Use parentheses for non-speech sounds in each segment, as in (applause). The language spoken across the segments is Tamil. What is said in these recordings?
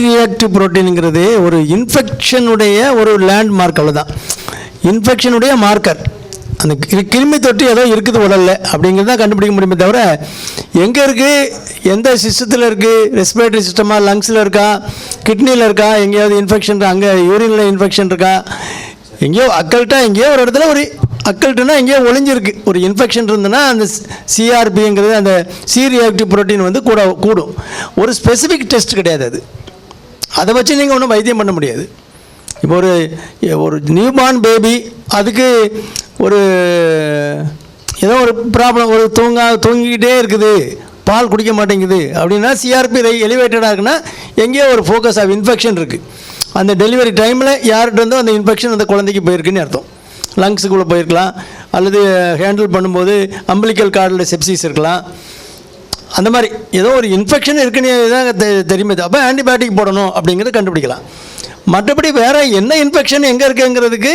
ரியாக்டிவ் புரோட்டீனுங்கிறது ஒரு இன்ஃபெக்ஷனுடைய ஒரு லேண்ட் மார்க் அவ்வளோதான் இன்ஃபெக்ஷனுடைய மார்க்கர் அந்த கி- கிருமி தொற்று ஏதோ இருக்குது உடலில் அப்படிங்கிறது தான் கண்டுபிடிக்க முடியுமே தவிர எங்கே இருக்குது எந்த சிஸ்டத்தில் இருக்குது ரெஸ்பிரேட்டரி சிஸ்டமாக லங்ஸில் இருக்கா? கிட்னியில் இருக்கா? எங்கேயாவது இன்ஃபெக்ஷன் அங்கே யூரினில் இன்ஃபெக்ஷன் இருக்கா? எங்கேயோ அக்கல்ட்டா எங்கேயோ ஒரு இடத்துல ஒரு அக்கல்ட்டுனா எங்கேயோ ஒளிஞ்சிருக்கு. ஒரு இன்ஃபெக்ஷன் இருந்ததுன்னா அந்த சிஆர்பிங்கிறது அந்த சி ரியாக்டிவ் புரோட்டீன் வந்து கூட கூடும். ஒரு ஸ்பெசிஃபிக் டெஸ்ட் கிடையாது அது. அதை வச்சு நீங்கள் ஒன்றும் வைத்தியம் பண்ண முடியாது. இப்போ ஒரு ஒரு நியூபார்ன் பேபி அதுக்கு ஒரு ஏதோ ஒரு ப்ராப்ளம் ஒரு தூங்கா தூங்கிக்கிட்டே இருக்குது. பால் குடிக்க மாட்டேங்குது. அப்படின்னா சிஆர்பி ரை எலிவேட்டடாக இருக்குன்னா எங்கேயோ ஒரு ஃபோக்கஸ் ஆஃப் இன்ஃபெக்ஷன் இருக்குது அந்த டெலிவரி டைமில் யார்கிட்ட இருந்தோ அந்த இன்ஃபெக்ஷன் அந்த குழந்தைக்கு போயிருக்குன்னு அர்த்தம். லங்ஸுக்குள்ளே போயிருக்கலாம். அல்லது uh, ஹேண்டில் பண்ணும்போது அம்பிளிக்கல் கார்டில் செப்சிஸ் இருக்கலாம். அந்த மாதிரி ஏதோ ஒரு இன்ஃபெக்ஷன் இருக்குன்னு தான் தெ- தெரியுமே அப்போ ஆன்டிபயோட்டிக் போடணும் அப்படிங்கிறத கண்டுபிடிக்கலாம். மற்றபடி வேறு என்ன இன்ஃபெக்ஷன் எங்கே இருக்குங்கிறதுக்கு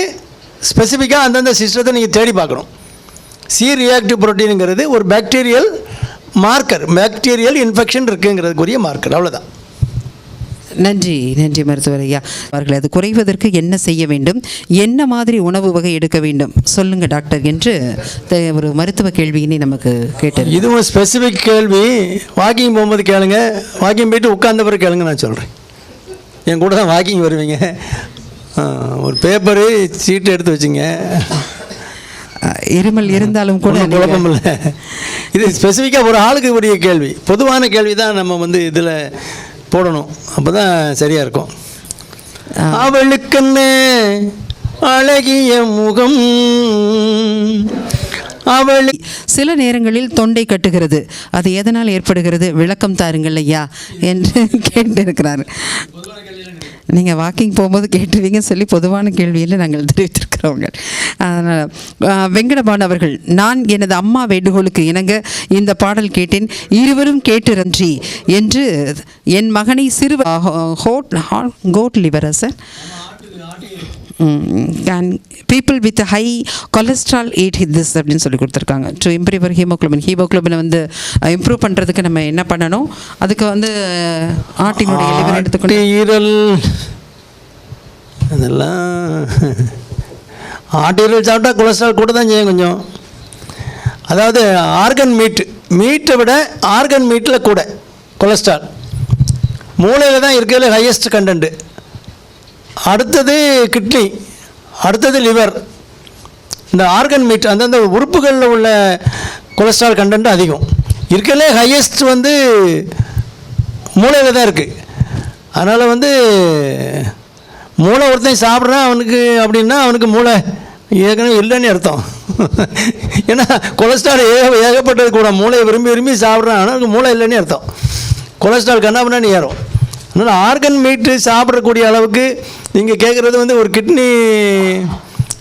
ஸ்பெசிஃபிக்காக அந்தந்த சிஸ்டத்தை நீங்கள் தேடி பார்க்கணும். சி ரியாக்டிவ் புரோட்டீனுங்கிறது ஒரு பாக்டீரியல் மார்க்கர் பாக்டீரியல் இன்ஃபெக்ஷன் இருக்குங்கிறதுக்குரிய மார்க்கர் அவ்வளோதான் நன்றி நன்றி மருத்துவர் ஐயா அவர்கள் அது குறைவதற்கு என்ன செய்ய வேண்டும்? என்ன மாதிரி உணவு வகை எடுக்க வேண்டும்? சொல்லுங்க டாக்டர் என்று ஒரு மருத்துவ கேள்வியினை நமக்கு கேட்டது. இதுவும் ஸ்பெசிஃபிக் கேள்வி. வாக்கிங் போகும்போது கேளுங்க. வாக்கிங் போயிட்டு உட்கார்ந்த பிறகு கேளுங்க நான் சொல்கிறேன் என் கூட தான் வாக்கிங் வருவீங்க. ஒரு பேப்பரு சீட்டு எடுத்து வச்சுங்க. இருமல் இருந்தாலும் கூட குழப்பம் இல்லை. இது ஸ்பெசிஃபிக்காக ஒரு ஆளுக்கு உரிய கேள்வி. பொதுவான கேள்வி தான் நம்ம வந்து இதில் போடணும். அப்போ தான் சரியாக இருக்கும் அவளுக்கென்ன அழகிய முகம்? அவள் சில நேரங்களில் தொண்டை கட்டுகிறது. அது எதனால் ஏற்படுகிறது? விளக்கம் தாருங்கள் ஐயா என்று (laughs) கேட்டிருக்கிறார். நீங்கள் வாக்கிங் போகும்போது கேட்டுருவீங்க சொல்லி பொதுவான கேள்வியில் நாங்கள் இருக்கிறவங்க அதனால் வெங்கடபான் அவர்கள் நான் எனது அம்மா வேண்டுகோளுக்கு இணங்க இந்த பாடல் கேட்டேன். இருவரும் கேட்டு நன்றி என்று என் மகனை சிறு ஹோட் cod லிவரா sir. And people with high cholesterol ate this அப்படின்னு சொல்லி கொடுத்துருக்காங்க. டு இம்ப்ரூவ் ஹீமோக்ளோபின் ஹீமோக்ளோபினை வந்து இம்ப்ரூவ் பண்ணுறதுக்கு நம்ம என்ன பண்ணணும்? அதுக்கு வந்து ஆட்டினுடைய எடுத்துக்கணும் ஈரல் அதெல்லாம் ஆட்டீரல் சாப்பிட்டா கொலஸ்ட்ரால் கூட தான் செய்யும் கொஞ்சம். அதாவது ஆர்கன் மீட் மீட்டை விட ஆர்கன் மீட்டில் கூட கொலஸ்ட்ரால். மூளையில் தான் இருக்கிறதுல ஹையஸ்ட் கண்டென்ட்டு அடுத்தது கிட்னி அடுத்தது லிவர் இந்த ஆர்கன் மீட் அந்தந்த உறுப்புகளில் உள்ள கொலஸ்ட்ரால் கண்டென்ட் அதிகம். இருக்கிறதுலே ஹையஸ்ட் வந்து மூளையில் தான் இருக்குது அதனால் வந்து மூளை ஒருத்தன் சாப்பிட்றான் அவனுக்கு அப்படின்னா அவனுக்கு மூளை ஏற்கனவே இல்லைன்னு அர்த்தம். ஏன்னா கொலஸ்ட்ரால் ஏக ஏகப்பட்டது கூட. மூளையை விரும்பி விரும்பி சாப்பிட்றான் ஆனால் அவனுக்கு மூளை இல்லைன்னு அர்த்தம். கொலஸ்ட்ரால் பண்ணி ஏறும். அதனால் ஆர்கன் மீட்டு சாப்பிடக்கூடிய அளவுக்கு நீங்கள் கேட்குறது வந்து ஒரு கிட்னி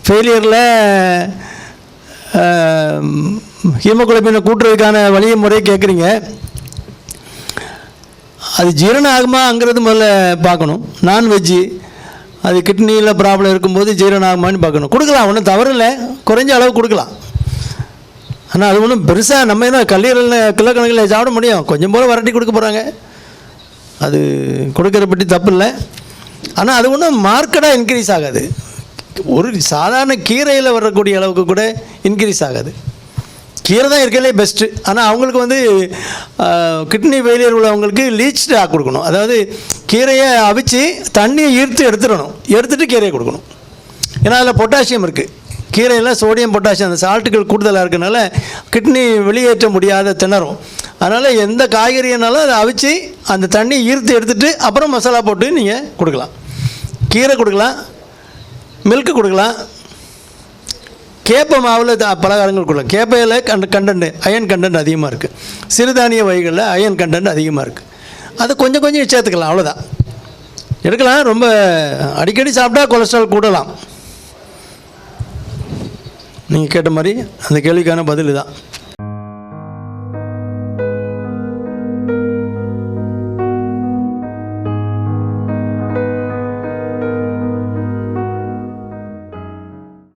ஃபெயிலியரில் ஹீமோகுளோபினை கூட்டுறதுக்கான வழிய முறையை கேட்குறீங்க அது ஜீரணம் ஆகுமாங்கிறது முதல்ல பார்க்கணும். நான்வெஜ்ஜு அது கிட்னியில் ப்ராப்ளம் இருக்கும்போது ஜீரணம் ஆகுமான்னு பார்க்கணும். கொடுக்கலாம் ஒன்றும் தவறில்லை. குறைஞ்ச அளவு கொடுக்கலாம். ஆனால் அது ஒன்றும் பெருசாக நம்ம என்ன கல்லீரல் கிலோக்கணக்கில் சாப்பிட முடியும். கொஞ்சம் போல வரட்டி கொடுக்க போகிறாங்க அது கொடுக்கற பற்றி தப்பு இல்லை ஆனால் அது ஒன்றும் மார்க்கெட்டாக இன்க்ரீஸ் ஆகாது. ஒரு சாதாரண கீரையில் வரக்கூடிய அளவுக்கு கூட இன்க்ரீஸ் ஆகாது. கீரை தான் இருக்கிறதுலே பெஸ்ட்டு ஆனால் அவங்களுக்கு வந்து கிட்னி ஃபெயிலியர் உள்ளவங்களுக்கு லீச்டு ஆக் கொடுக்கணும். அதாவது கீரையை அவிச்சு தண்ணியை ஈர்த்து எடுத்துடணும். எடுத்துட்டு கீரையை கொடுக்கணும். ஏன்னா அதில் பொட்டாசியம் இருக்குது கீரையில் சோடியம் பொட்டாசியம் அந்த சால்ட்டுகள் கூடுதலாக இருக்கனால கிட்னி வெளியேற்ற முடியாத திணறும். அதனால் எந்த காய்கறினாலும் அதை அவிச்சு அந்த தண்ணி ஈர்த்து எடுத்துட்டு அப்புறம் மசாலா போட்டு நீங்கள் கொடுக்கலாம். கீரை கொடுக்கலாம் மில்க்கு கொடுக்கலாம் கேப்ப மாவில் த- பலகாரங்கள் கொடுக்கலாம். கேப்பையில் கண்ட கண்டென்ட் அயன் கண்டென்ட் அதிகமாக இருக்குது சிறுதானிய வகைகளில் அயன் கண்டென்ட் அதிகமாக இருக்குது அது கொஞ்சம் கொஞ்சம் சேர்த்துக்கலாம் அவ்வளோதான் எடுக்கலாம் ரொம்ப அடிக்கடி சாப்பிட்டா கொலஸ்ட்ரால் கூடலாம். நீங்கள் கேட்ட மாதிரி அந்த கேள்விக்கான பதில் தான்